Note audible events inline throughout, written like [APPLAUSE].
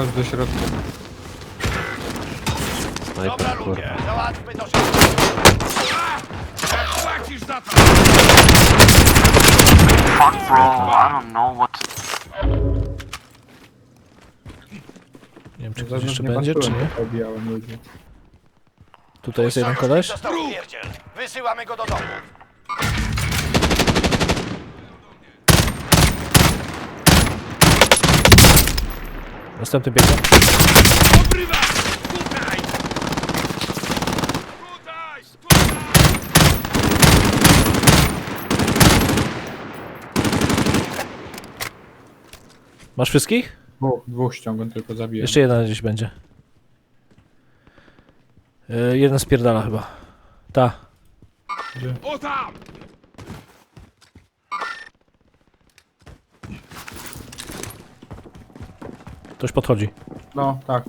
Raz do środka. Dobra Snajper, kurwa. ludzie, załatwmy to szybko. Jak płacisz za to? Fuck bro, I don't know what Nie wiem, czy ktoś jeszcze nie będzie, czy nie. jak Obijałem ludzi. Tutaj jest jeden koleś. Dostał. Wysyłamy go do domu. Następny biegnie. Obrywa! Tutaj! Tutaj! Tutaj! Masz wszystkich? Dwóch, dwóch ściągam, tylko zabiję. Jeszcze jeden gdzieś będzie. Yy, jeden spierdala chyba. Ta. O tam! Ktoś podchodzi. No, tak.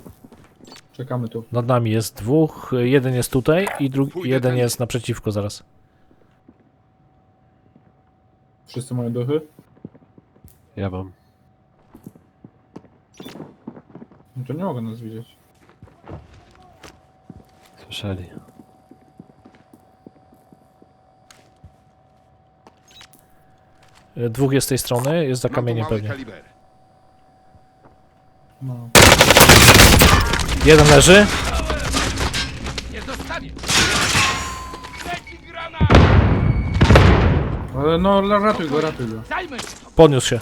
Czekamy tu. Nad nami jest dwóch. Jeden jest tutaj i drugi, Pójdę jeden tędy. jest naprzeciwko zaraz. Wszyscy mają duchy? Ja mam. No to nie mogę nas widzieć. Słyszeli. Dwóch jest z tej strony, jest za Mam tu kamieniem mały pewnie. kaliber. No. Jeden leży. Nie dostanie! Leci granat! Ale no, la- ratuj go, ratuj go. Zajmę się! Podniósł się.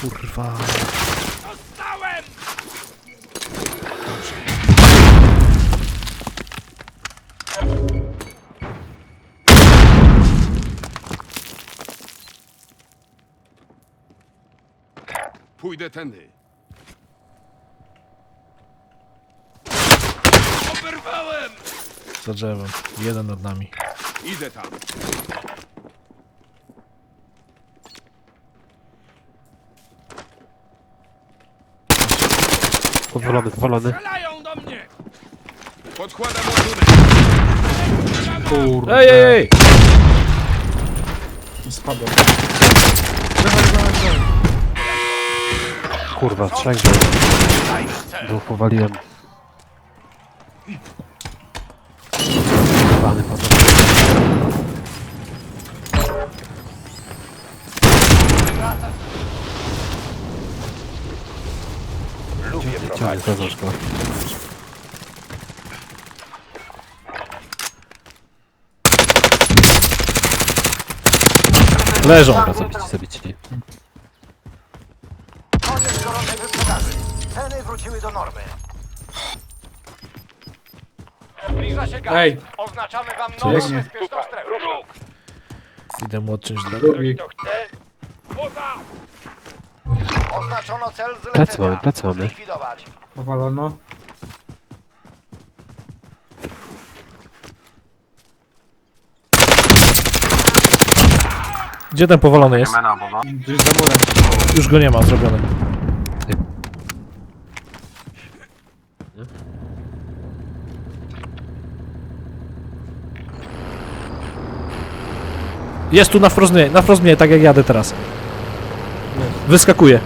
Kurwa. Pójdę tędy. Oberwałem! Za drzewem. Jeden nad nami. Idę tam. Powolony, powolony. Strzelają do mnie! Podkładam ładunek. Kurde. Ej, ej, ej! I spadł. Kurwa, trzech. Dwóch powaliłem. Pany potem. Ciągle zaznacz go. Leżą. Dobra, zabici, zabici. Ceny wróciły do normy. Zbliża się gaz. Ej. Oznaczamy wam nową bezpieczną strefę. Idę mu odciąć drogę. Drugi. Poza! Oznaczono cel zlecenia. Mamy. Zlikwidować. Powalono. Gdzie ten powolony jest? Gdzieś za murem. Już go nie ma, zrobiony. Jest tu na wprost mnie, na wprost mnie, tak jak jadę teraz. Wyskakuje.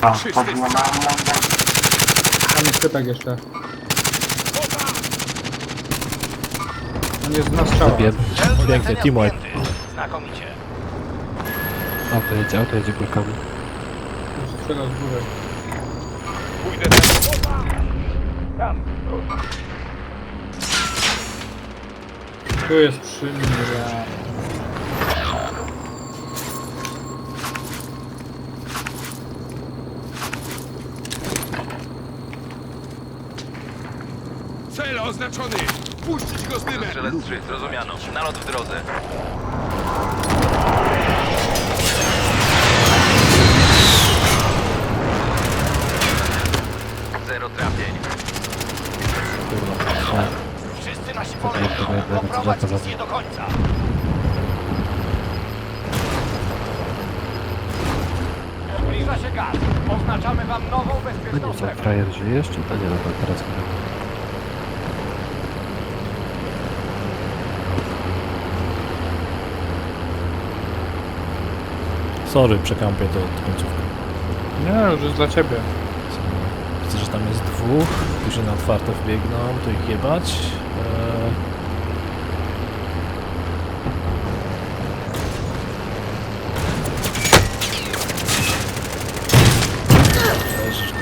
Tam jest typek jeszcze. On jest na strzała. Zabiłem. Cel Pięknie, zlecenia team wipe. zdjęty. Znakomicie. Auto jedzie, auto jedzie blokami. Strzela z góry. Pójdę tędy. Tam. Tu jest przy mnie. Cel oznaczony! Puścić go z dymem! Strzelec 3, zrozumiano. Nalot w drodze. Zero trafień. Kurwa. Jednego, co Poprowadź misję do końca. Zbliża się gaz. Oznaczamy wam nową No bezpieczną co, strefę. frajer żyje jeszcze? A nie, dobra, teraz go nie. Sorry, przekampię to od końcówki. Nie, już jest dla ciebie. Widzę, że tam jest dwóch, później na otwarte wbiegną, to ich jebać. Eee... Leżysz, kurwa.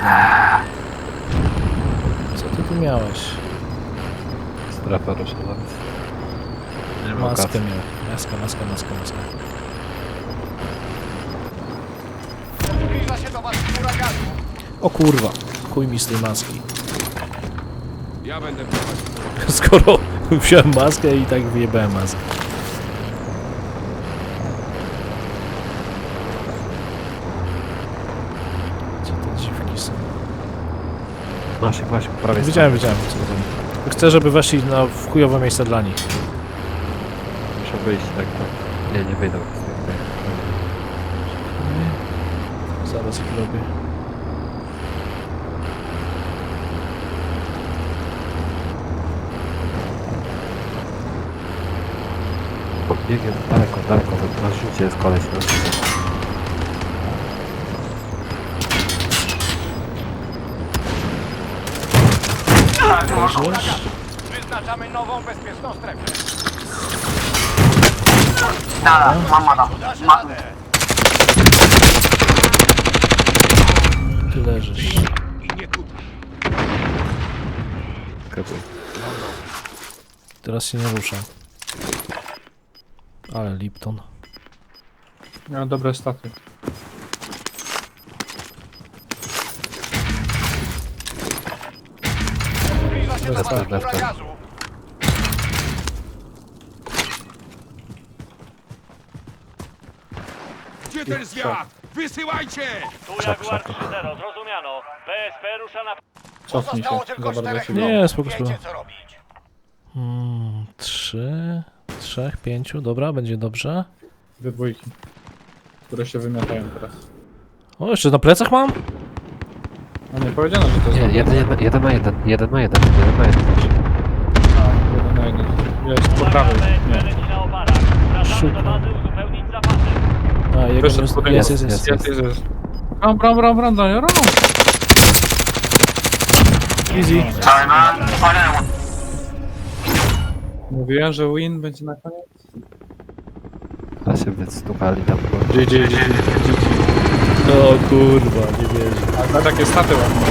Co ty tu miałeś? Strefa ruszona. Nie ma Maskę kasy. miał. Maska, maska, maska, maska. Zbliża się do was chmura gazu. O kurwa, chuj mi z tej maski. Ja będę prowadził. [LAUGHS] Skoro wziąłem maskę i tak wyjebałem maskę. Dziwki są? Wiedziałem, wiedziałem co to zrobić. Chcę, żeby weszli na w chujowe miejsce dla nich. Muszę wyjść, tak, tak. Nie, nie wyjdę. Zaraz ich robię. Biegiem daleko, daleko, na rzucie jest koleś. Na Leżysz? Wyznaczamy nową bezpieczną strefę. Nada, mamada. Dasz radę. Ty leżysz. I nie tutaj. Skakuj. Teraz się nie ruszam. Ale Lipton. Miał dobre staty. Dobra, chmura dobra. gazu. Gdzie ten zwiat? Wysyłajcie! Tu Jaguar 3-0, zrozumiano. PSP rusza na... Cofnij się, za tylko bardzo czterech Nie, spoko, spoko. Wiecie co robić. Hmm, trzy, trzech, pięciu, dobra, będzie dobrze. Dwie dwójki. Które się wymiatają teraz. O, jeszcze na plecach mam? No nie powiedziano, że to jest Nie, jeden, jeden, jeden na jeden, jeden na jeden, jeden na jeden. A, jeden na jeden. Jest po prawej. Nie. Wracamy do bazy uzupełnić zapasy. A, jego Wyszedł jest, jest, jest. Jest, jest, jest. Bram, bram, bram, bram, bram, bram. Easy. Mówiłem, że win będzie na koniec. A się wystukali tam. bo- GG, GG. O kurwa, nie wierzę. A za takie staty ładne.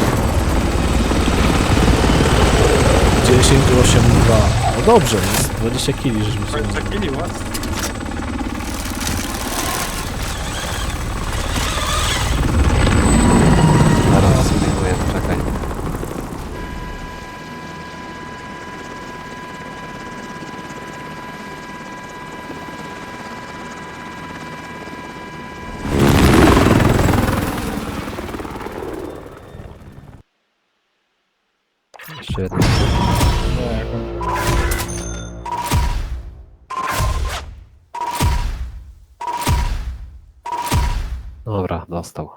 10, 8, 2. No dobrze, jest 20 kili, żeśmy sobie... Zakili ładnie. Jeszcze jeden. Nie, jak on- Dobra, dostał.